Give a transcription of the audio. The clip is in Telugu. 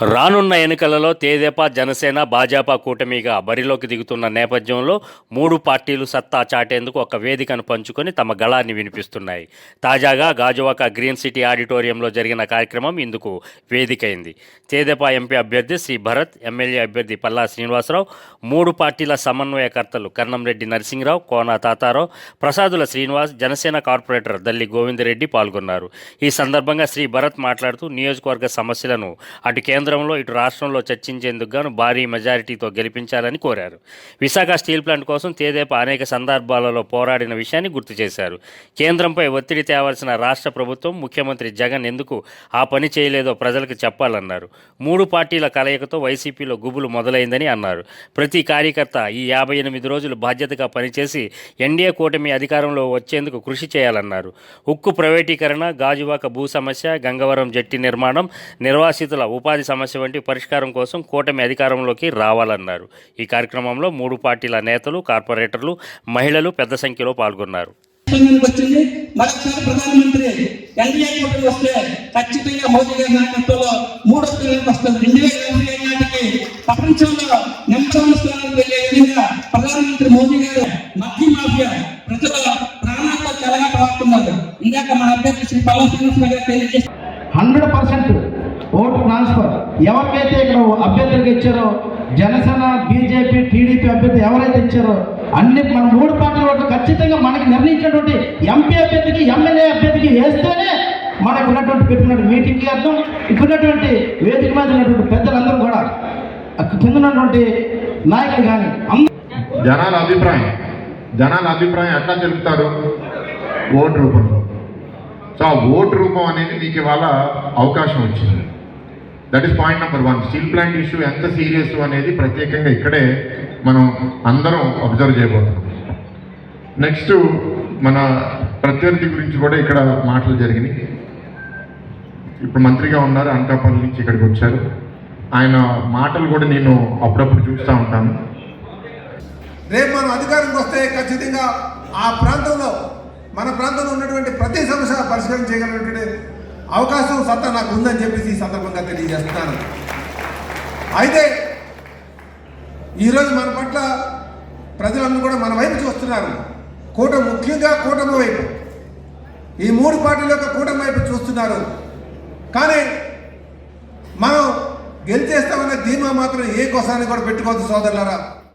రానున్న ఎన్నికలలో తేదేపా జనసేన భాజపా కూటమిగా బరిలోకి దిగుతున్న నేపథ్యంలో మూడు పార్టీలు సత్తా చాటేందుకు ఒక వేదికను పంచుకొని తమ గళాన్ని వినిపిస్తున్నాయి. తాజాగా గాజువాక గ్రీన్ సిటీ ఆడిటోరియంలో జరిగిన కార్యక్రమం ఇందుకు వేదికైంది. తేదేపా ఎంపీ అభ్యర్థి శ్రీ భరత్ ఎమ్మెల్యే అభ్యర్థి పల్లా శ్రీనివాసరావు మూడు పార్టీల సమన్వయకర్తలు కన్నంరెడ్డి నరసింహరావు కోన తాతారావు ప్రసాదుల శ్రీనివాస్ జనసేన కార్పొరేటర్ దల్లి గోవిందరెడ్డి పాల్గొన్నారు. ఈ సందర్భంగా శ్రీ భరత్ మాట్లాడుతూ నియోజకవర్గ సమస్యలను అటు కేంద్రంలో ఇటు రాష్ట్రంలో చర్చించేందుకు గాను భారీ మెజారిటీతో గెలిపించాలని కోరారు. విశాఖ స్టీల్ ప్లాంట్ కోసం తేదేపా అనేక సందర్భాలలో పోరాడిన విషయాన్ని గుర్తు చేశారు. కేంద్రంపై ఒత్తిడి తేవాల్సిన రాష్ట్ర ప్రభుత్వం ముఖ్యమంత్రి జగన్ ఎందుకు ఆ పని చేయలేదో ప్రజలకు చెప్పాలన్నారు. మూడు పార్టీల కలయికతో వైసీపీలో గుబులు మొదలైందని అన్నారు. ప్రతి కార్యకర్త ఈ యాభై ఎనిమిది రోజులు బాధ్యతగా పనిచేసి ఎన్డీఏ కూటమి అధికారంలో వచ్చేందుకు కృషి చేయాలన్నారు. ఉక్కు ప్రైవేటీకరణ గాజువాక భూ సమస్య గంగవరం జట్టి నిర్మాణం నిర్వాసితుల ఉపాధి సమస్య వంటి పరిష్కారం కోసం కూటమి అధికారంలోకి రావాలన్నారు. ఈ కార్యక్రమంలో మూడు పార్టీల నేతలు కార్పొరేటర్లు మహిళలు పెద్ద సంఖ్యలో పాల్గొన్నారు. తెలంగాణకు వచ్చింది. మరొకసారి ప్రధానమంత్రి ఎన్డీఏ కూటమి వస్తే ఖచ్చితంగా మోదీ గారి నాయకత్వంలో మూడో స్థానానికి వస్తుంది. రెండు వేల నలభై ఐదు నాటికి ప్రపంచంలో నెంబర్ వన్ స్థానానికి వెళ్ళే విధంగా ప్రధానమంత్రి మోదీ గారు మద్య మాఫియా ప్రజల ప్రాణాలతో కలగా పాడుతున్నారు ఇందాక మన అభ్యర్థి శ్రీ పల్లా శ్రీనివాసరావు గారు తెలియజేసి హండ్రెడ్ పర్సెంట్ ఎవరికైతే ఇక్కడ అభ్యర్థులకు ఇచ్చారో జనసేన బీజేపీ టీడీపీ అభ్యర్థి ఎవరైతే ఇచ్చారో అన్ని మన మూడు పార్టీల ఓట్లు ఖచ్చితంగా మనకి నిర్ణయించినటువంటి ఎంపీ అభ్యర్థికి ఎమ్మెల్యే అభ్యర్థికి వేస్తేనే మనకు ఉన్నటువంటి పెట్టినటువంటి మీటింగ్కి అర్థం ఇక్కడ ఉన్నటువంటి వేదిక మీద ఉన్నటువంటి పెద్దలందరూ కూడా అక్కడ కింద ఉన్నటువంటి నాయకులు కానీ జనాల అభిప్రాయం. జనాల అభిప్రాయం ఎట్లా తెలుపుతారు ఓటు రూపంలో. సో ఆ ఓటు రూపం అనేది మీకు ఇవాళ అవకాశం వచ్చింది. That is point number one steel plant issue ఎంత సీరియస్ అనేది ప్రత్యేకంగా ఇక్కడే మనం అందరం అబ్జర్వ్ చేయబోతున్నాం. నెక్స్ట్ మన ప్రత్యర్థి గురించి కూడా ఇక్కడ మాటలు జరిగినాయి. ఇప్పుడు మంత్రిగా ఉన్నారు అనకాపల్లి నుంచి ఇక్కడికి వచ్చారు. ఆయన మాటలు కూడా నేను అప్పుడప్పుడు చూస్తూ ఉంటాను. రేపు మనం అధికారంకి వస్తే ఖచ్చితంగా ఆ ప్రాంతంలో మన ప్రాంతంలో ఉన్నటువంటి ప్రతి సమస్య పరిష్కారం చేయగలిగినటువంటి అవకాశం సత్తా నాకు ఉందని చెప్పేసి ఈ సందర్భంగా తెలియజేస్తున్నాను. అయితే ఈరోజు మన పట్ల ప్రజలందరూ కూడా మన వైపు చూస్తున్నారు. కూటమి ముఖ్యంగా కూటమి వైపు. ఈ మూడు పార్టీల యొక్క కూటమి వైపు చూస్తున్నారు. కానీ మనం గెలిచేస్తామనే ధీమా మాత్రం ఏ కోసాన్ని కూడా పెట్టుకోవద్దు సోదరులారా.